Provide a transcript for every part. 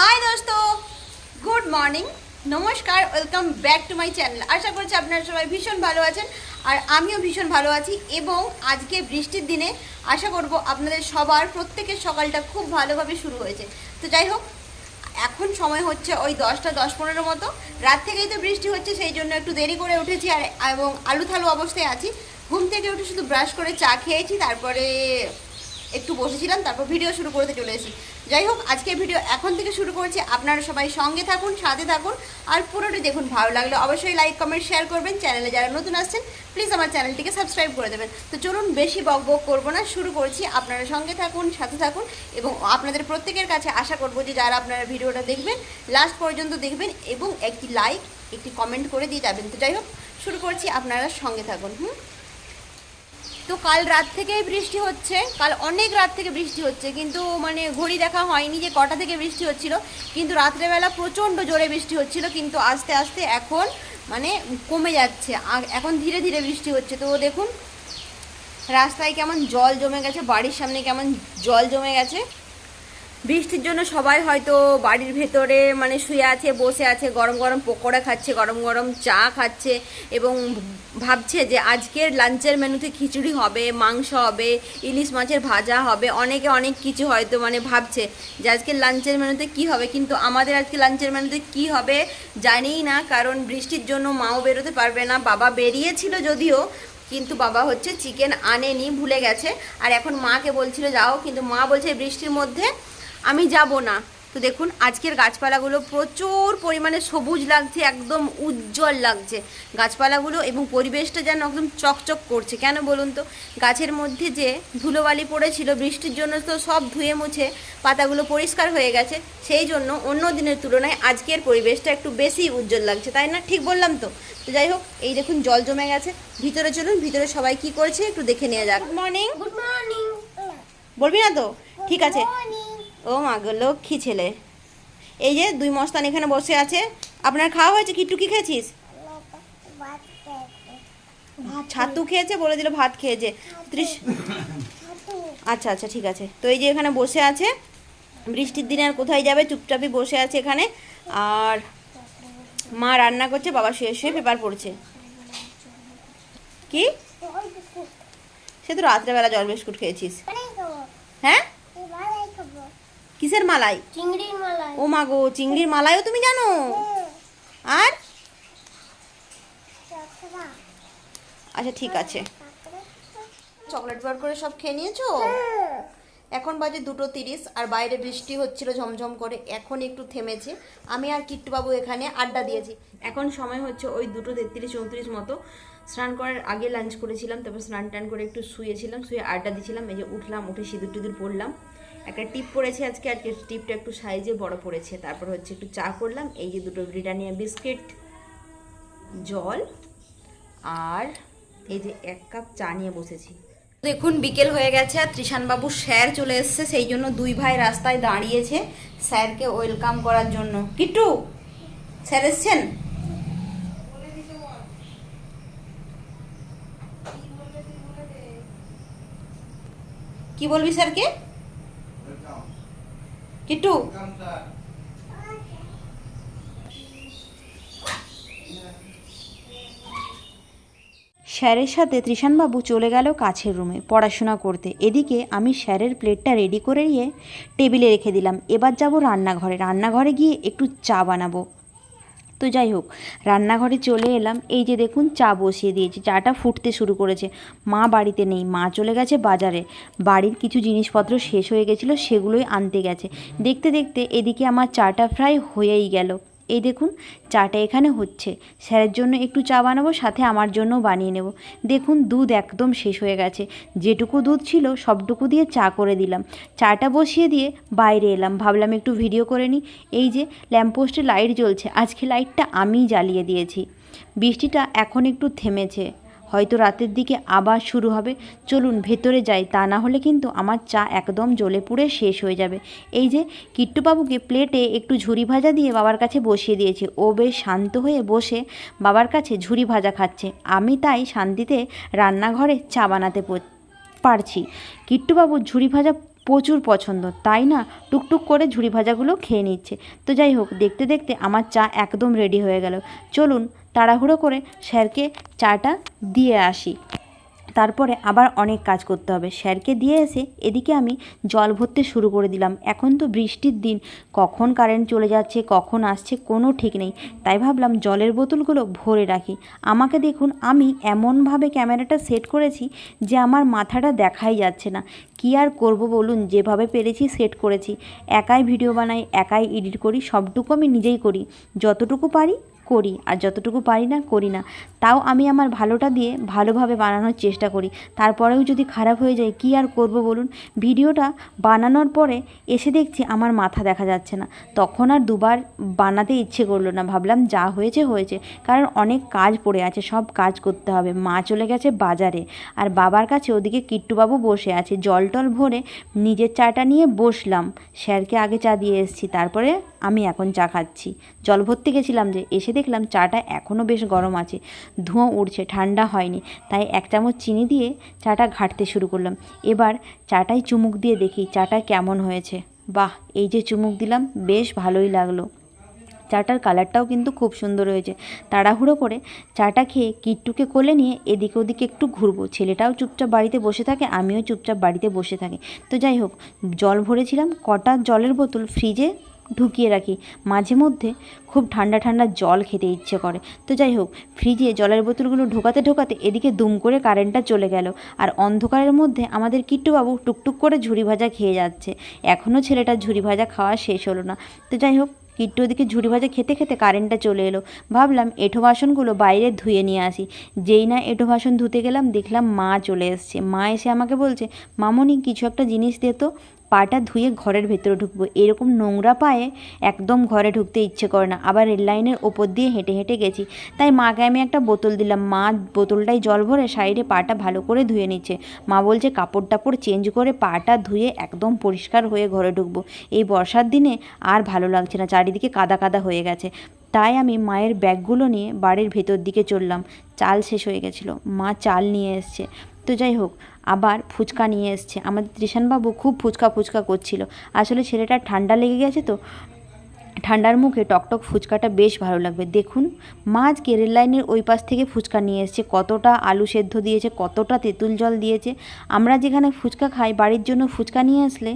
High দোস্ত good morning নমস্কার welcome back to my channel আশা করছি আপনারা সবাই ভীষণ ভালো আছেন আর আমিও ভীষণ ভালো আছি এবং আজকে বৃষ্টির দিনে আশা করব আপনাদের সবার প্রত্যেকের সকালটা খুব ভালোভাবে শুরু হয়েছে। তো যাই হোক, এখন সময় হচ্ছে ওই দশটা, দশ পনেরো মতো। রাত থেকেই তো বৃষ্টি হচ্ছে, সেই জন্য একটু দেরি করে উঠেছি আর এবং আলু থালু অবস্থায় আছি। ঘুম থেকে উঠে শুধু ব্রাশ করে চা খেয়েছি, তারপরে একটু বসেছিলাম, তারপর ভিডিও শুরু করতে চলে এসেছি। যাই হোক আজকে ভিডিও এখন থেকে শুরু করছি। আপনারা সবাই সঙ্গে থাকুন, সাথে থাকুন, আর পুরোটি দেখুন। ভালো লাগলে অবশ্যই লাইক কমেন্ট শেয়ার করবেন। চ্যানেলে যারা নতুন আসছেন প্লিজ আমার চ্যানেলটিকে সাবস্ক্রাইব করে দেবেন। তো চলুন, বেশি বক বক করব না। শুরু করছি। আপনারা সঙ্গে থাকুন, সাথে থাকুন, এবং আপনাদের প্রত্যেকের কাছে আশা করব যে যারা আপনারা ভিডিওটা দেখবেন লাস্ট পর্যন্ত দেখবেন, এবং একটি লাইক একটি কমেন্ট করে দিয়ে যাবেন। তো যাই হোক, শুরু করছি। আপনারা সঙ্গে থাকুন, হুম? তো কাল রাত থেকেই বৃষ্টি হচ্ছে। কাল অনেক রাত থেকে বৃষ্টি হচ্ছে, কিন্তু মানে ঘড়ি দেখা হয়নি যে কটা থেকে বৃষ্টি হচ্ছিল। কিন্তু রাত্রেবেলা প্রচণ্ড জোরে বৃষ্টি হচ্ছিল, কিন্তু আস্তে আস্তে এখন মানে কমে যাচ্ছে। এখন ধীরে ধীরে বৃষ্টি হচ্ছে। তো দেখুন, রাস্তায় কেমন জল জমে গেছে, বাড়ির সামনে কেমন জল জমে গেছে। বৃষ্টির জন্য সবাই হয়তো বাড়ির ভেতরে মানে শুয়ে আছে, বসে আছে, গরম গরম পকোড়া খাচ্ছে, গরম গরম চা খাচ্ছে এবং ভাবছে যে আজকের লাঞ্চের মেনুতে খিচুড়ি হবে, মাংস হবে, ইলিশ মাছের ভাজা হবে, অনেকে অনেক কিছু হয়তো মানে ভাবছে যে আজকের লাঞ্চের মেনুতে কি হবে, কিন্তু আমাদের আজকে লাঞ্চের মেনুতে কি হবে জানিই না, কারণ বৃষ্টির জন্য মাও বেরোতে পারবে না, বাবা বেরিয়েছিল যদিও, কিন্তু বাবা হচ্ছে চিকেন আনেনি, ভুলে গেছে। আর এখন মাকে বলছিল, যাও, কিন্তু মা বলছে, বৃষ্টির মধ্যে আমি যাব না। তো দেখুন আজকের গাছপালাগুলো প্রচুর পরিমাণে সবুজ লাগছে একদম উজ্জ্বল লাগছে। গাছপালাগুলো এবং পরিবেশটা যেন একদম চকচক করছে। কেন বলুন তো? গাছের মধ্যে যে ধুলোবালি পড়েছিল বৃষ্টির জন্য তো সব ধুয়ে মুছে পাতাগুলো পরিষ্কার হয়ে গেছে সেই জন্য অন্য দিনের তুলনায় আজকের পরিবেশটা একটু বেশি উজ্জ্বল লাগছে তাই না? ঠিক বললাম তো? তো যাই হোক এই দেখুন জল জমে গেছে। ভিতরে চলুন ভিতরে সবাই কি করছে একটু দেখে নেওয়া যাক। গুড মর্নিং গুড মর্নিং বলবি না তো? ঠিক আছে। ও মা গো, লক্ষ্মী ছেলে। এই যে দুই মস্তান এখানে বসে আছে, আপনার খাওয়া হয়েছে কি? খেয়েছিস? ছাতু খেয়েছে, বলে দিল ভাত খেয়েছে। ত্রিশ আচ্ছা আচ্ছা ঠিক আছে। তো এই যে এখানে বসে আছে, বৃষ্টির দিনে আর কোথায় যাবে? চুপচাপই বসে আছে এখানে। আর মা রান্না করছে, বাবা শুয়ে শুয়ে পেপার পড়ছে। কি? সে তো রাত্রেবেলা জল বিস্কুট খেয়েছিস। হ্যাঁ? কিসের মালাই? চিংড়ির মালাই। ও মা গো চিংড়ির মালাইও তুমি জানো? আর? আচ্ছা ঠিক আছে। চকলেট বার করে সব খেয়ে নিয়েছো? এখন বাজে দুটো তিরিশ আর বাইরে বৃষ্টি হচ্ছিল ঝমঝম করে। এখন একটু থেমেছে। আমি আর কিট্টুবাবু এখানে আড্ডা দিয়েছি। এখন সময় হচ্ছে ওই দুটো তেত্রিশ চৌত্রিশ মতো। স্নান করার আগে লাঞ্চ করেছিলাম তারপর স্নান টান করে একটু শুয়েছিলাম শুয়ে আড্ডা দিয়েছিলাম এই যে উঠলাম উঠে সিঁদুর টিঁদুর পড়লাম। একটা টিপ পড়েছে আজকে, আর টিপটা একটু সাইজে বড় পড়েছে। তারপর হচ্ছে একটু চা করলাম, এই যে দুটো ব্রিটানিয়া বিস্কিট, জল, আর এই যে এক কাপ চা নিয়ে বসেছি। দেখুন, বিকেল হয়ে গেছে, আর ত্রিশানবাবু স্যার চলে এসছে, সেই জন্য দুই ভাই রাস্তায় দাঁড়িয়েছে স্যারকে ওয়েলকাম করার জন্য। কিটু স্যার এসছেন? কি বলবি স্যারকে? কিট্টু স্যারের সাথে ত্রিশানবাবু চলে গেল কাছের রুমে পড়াশোনা করতে। এদিকে আমি স্যারের প্লেটটা রেডি করে নিয়ে টেবিলে রেখে দিলাম। এবার যাব রান্নাঘরে। রান্নাঘরে গিয়ে একটু চা বানাবো। তো যাই হোক, রান্নাঘরে চলে এলাম। এই যে দেখুন, চা বসিয়ে দিয়েছি। চাটা ফুটতে শুরু করেছে। মা বাড়িতে নেই, মা চলে গেছে বাজারে। বাড়ির কিছু জিনিসপত্র শেষ হয়ে গেছিল, সেগুলোই আনতে গেছে। দেখতে দেখতে এদিকে আমার চাটা প্রায় হয়েই গেল। এই দেখুন, চাটা এখানে হচ্ছে। স্যারের জন্য একটু চা বানাবো, সাথে আমার জন্য বানিয়ে নেব। দেখুন, দুধ একদম শেষ হয়ে গেছে। যেটুকু দুধ ছিল, সবটুকু দিয়ে চা করে দিলাম। চাটা বসিয়ে দিয়ে বাইরে এলাম। ভাবলাম একটু ভিডিও করে নিই। এই যে, ল্যাম্পপোস্টে লাইট জ্বলছে। আজকে লাইটটা আমিই জ্বালিয়ে দিয়েছি। বৃষ্টিটা এখন একটু থেমেছে। হয়তো রাতের দিকে আবার শুরু হবে। চলুন ভেতরে যাই, তা না হলে কিন্তু আমার চা একদম জ্বলে পুড়ে শেষ হয়ে যাবে। এই যে, কিট্টুবাবুকে প্লেটে একটু ঝুরি ভাজা দিয়ে বাবার কাছে বসিয়ে দিয়েছে। ও বেশ শান্ত হয়ে বসে বাবার কাছে ঝুরি ভাজা খাচ্ছে। আমি তাই শান্তিতে রান্নাঘরে চা বানাতে পারছি। কিট্টুবাবু ঝুরি ভাজা প্রচুর পছন্দ, তাই না? টুকটুক করে ঝুড়ি ভাজাগুলো খেয়ে নিচ্ছে। তো যাই হোক, দেখতে দেখতে আমার চা একদম রেডি হয়ে গেল। চলুন, তাড়াহুড়ো করে স্যারকে চাটা দিয়ে আসি। তারপরে আবার অনেক কাজ করতে হবে। স্যারকে দিয়ে এসে এদিকে আমি জল ভরতে শুরু করে দিলাম। এখন তো বৃষ্টির দিন, কখন কারেন্ট চলে যাচ্ছে, কখন আসছে কোনো ঠিক নেই। তাই ভাবলাম জলের বোতলগুলো ভরে রাখি। আমাকে দেখুন, আমি এমনভাবে ক্যামেরাটা সেট করেছি যে আমার মাথাটা দেখাই যাচ্ছে না। কী আর করব বলুন, যেভাবে পেরেছি সেট করেছি। একাই ভিডিও বানাই, একাই এডিট করি, সবটুকু আমি নিজেই করি। যতটুকু পারি করি আর যতটুকু পারি না, করি না। তাও আমি আমার ভালোটা দিয়ে ভালোভাবে বানানোর চেষ্টা করি। তারপরেও যদি খারাপ হয়ে যায়, কী আর করব বলুন? ভিডিওটা বানানোর পরে এসে দেখছি আমার মাথা দেখা যাচ্ছে না। তখন আর দুবার বানাতে ইচ্ছে করল না। ভাবলাম যা হয়েছে হয়েছে। কারণ অনেক কাজ পড়ে আছে, সব কাজ করতে হবে। মা চলে গেছে বাজারে আর বাবার কাছে ওদিকে কিট্টুবাবু বসে আছে। জল টল ভরে নিজের চাটা নিয়ে বসলাম। স্যারকে আগে চা দিয়ে এসেছি। তারপরে আমি এখন চা খাচ্ছি। জল ভরতে গেছিলাম যে, এসে দেখলাম চাটা এখনও বেশ গরম আছে। ধোঁয়া উঠছে ঠান্ডা হয়নি। তাই এক চামচ চিনি দিয়ে চাটা ঘাঁটতে শুরু করলাম। এবার চাটাই চুমুক দিয়ে দেখি চাটা কেমন হয়েছে। বাহ, এই যে চুমুক দিলাম, বেশ ভালোই লাগল। চাটার কালারটাও কিন্তু খুব সুন্দর হয়েছে। তাড়াহুড়ো করে চাটা খেয়ে কিট্টুকে কোলে নিয়ে এদিকে ওদিকে একটু ঘুরবো। ছেলেটাও চুপচাপ বাড়িতে বসে থাকে, আমিও চুপচাপ বাড়িতে বসে থাকি। তো যাই হোক, জল ভরেছিলাম, কটা জলের বোতল? ফ্রিজে ঢুকিয়ে রাখি। মাঝে মধ্যে খুব ঠান্ডা ঠান্ডা জল খেতে ইচ্ছে করে। তো যাই হোক ফ্রিজে জলের বোতলগুলো ঢোকাতে ঢোকাতে এদিকে দুম করে কারেন্টটা চলে গেল। আর অন্ধকারের মধ্যে আমাদের কিট্টুবাবু টুকটুক করে ঝুড়ি ভাজা খেয়ে যাচ্ছে। এখনও ছেলেটার ঝুড়ি ভাজা খাওয়া শেষ হলো না। তো যাই হোক, কিট্টু ওদিকে ঝুড়ি ভাজা খেতে খেতে কারেন্টটা চলে এলো। ভাবলাম এঁঠো বাসনগুলো বাইরে ধুয়ে নিয়ে আসি। যেই না এঁঠো বাসন ধুতে গেলাম, দেখলাম মা চলে এসছে। মা এসে আমাকে বলছে, মামনি, কিছু একটা জিনিস দে তো। পাটা ধুয়ে ঘরের ভেতরে ঢুকবো। এরকম নোংরা পায়ে একদম ঘরে ঢুকতে ইচ্ছে করে না। আবার রেল লাইনের ওপর দিয়ে হেঁটে হেঁটে গেছি। তাই মাকে আমি একটা বোতল দিলাম। মা বোতলটাই জল ভরে সাইডে পাটা ভালো করে ধুয়ে নিচ্ছে। মা বলছে কাপড় টাপড় চেঞ্জ করে পাটা ধুয়ে একদম পরিষ্কার হয়ে ঘরে ঢুকবো। এই বর্ষার দিনে আর ভালো লাগছে না। চারিদিকে কাদা কাদা হয়ে গেছে। তাই আমি মায়ের ব্যাগগুলো নিয়ে বাড়ির ভেতর দিকে চললাম। চাল শেষ হয়ে গেছিল। মা চাল নিয়ে এসছে। তো যাই হোক, আবার ফুচকা নিয়ে এসছে। আমাদের ত্রিশানবাবু খুব ফুচকা ফুচকা করছিল। আসলে ছেলেটার ঠান্ডা লেগে গেছে তো ঠান্ডার মুখে টকটক ফুচকাটা বেশ ভালো লাগবে। দেখুন মা আজকে রেল লাইনের ওই পাশ থেকে ফুচকা নিয়ে এসছে। কতটা আলু সেদ্ধ দিয়েছে, কতটা তেঁতুল জল দিয়েছে। আমরা যেখানে ফুচকা খাই, বাড়ির জন্য ফুচকা নিয়ে আসলে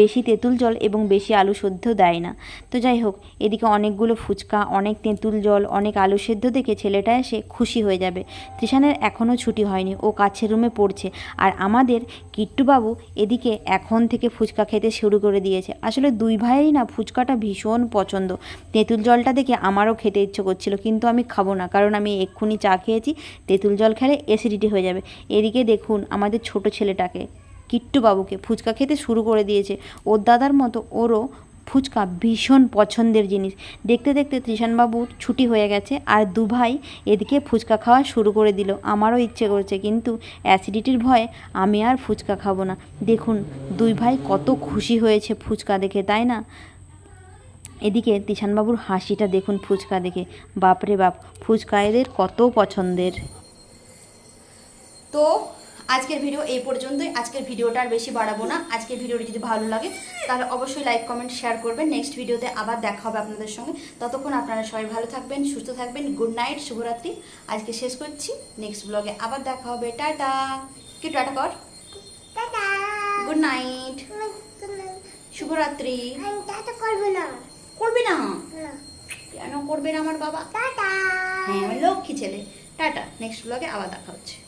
বেশি তেঁতুল জল এবং বেশি আলু সেদ্ধ দেয় না। তো যাই হোক, এদিকে অনেকগুলো ফুচকা, অনেক তেঁতুল জল, অনেক আলু সেদ্ধ দেখে ছেলেটা এসে খুশি হয়ে যাবে। তৃষানের এখনও ছুটি হয়নি, ও কাছের রুমে পড়ছে আর আমাদের কিট্টুবাবু এদিকে এখন থেকে ফুচকা খেতে শুরু করে দিয়েছে। আসলে দুই ভাইয়েরই না, ফুচকাটা ভীষণ পছন্দ। তেঁতুল জলটা দেখে আমারও খেতে ইচ্ছে করছিল, কিন্তু আমি খাব না, কারণ আমি এক্ষুনি চা খেয়েছি, তেঁতুল জল খেলে অ্যাসিডিটি হয়ে যাবে। এদিকে দেখুন আমাদের ছোট ছেলেটাকে, কিট্টু বাবুকে, ফুচকা খেতে শুরু করে দিয়েছে। ওর দাদার মতো ওরও ফুচকা ভীষণ পছন্দের জিনিস। দেখতে দেখতে ত্রিশানবাবুর ছুটি হয়ে গেছে, আর দু ভাই এদিকে ফুচকা খাওয়া শুরু করে দিল। আমারও ইচ্ছে করছে, কিন্তু অ্যাসিডিটির ভয়ে আমি আর ফুচকা খাব না। দেখুন, দুই ভাই কত খুশি হয়েছে ফুচকা দেখে, তাই না? এদিকে তিশানবাবুর হাসিটা দেখুন ফুচকা দেখে। বাপরে বাপ ফুচকা এদের কত পছন্দের। তো আজকের ভিডিও এই পর্যন্তই। আজকের ভিডিওটা আর বেশি বাড়াবো না। আজকের ভিডিওটি যদি ভালো লাগে তাহলে অবশ্যই লাইক কমেন্ট শেয়ার করবেন। নেক্সট ভিডিওতে আবার দেখা হবে আপনাদের সঙ্গে। ততক্ষণ আপনারা সবাই ভালো থাকবেন সুস্থ থাকবেন। গুড নাইট শুভরাত্রি। আজকে শেষ করছি। নেক্সট ব্লগে আবার দেখা হবে। টাটা। কি টাটা কর? Good night. শুভরাত্রি। করবে না। করবে না? না। কেন করবে না আমার বাবা? টাটা। হ্যাঁ লক্ষ্মী ছেলে। টাটা। নেক্সট ব্লগে আবার দেখা হচ্ছে।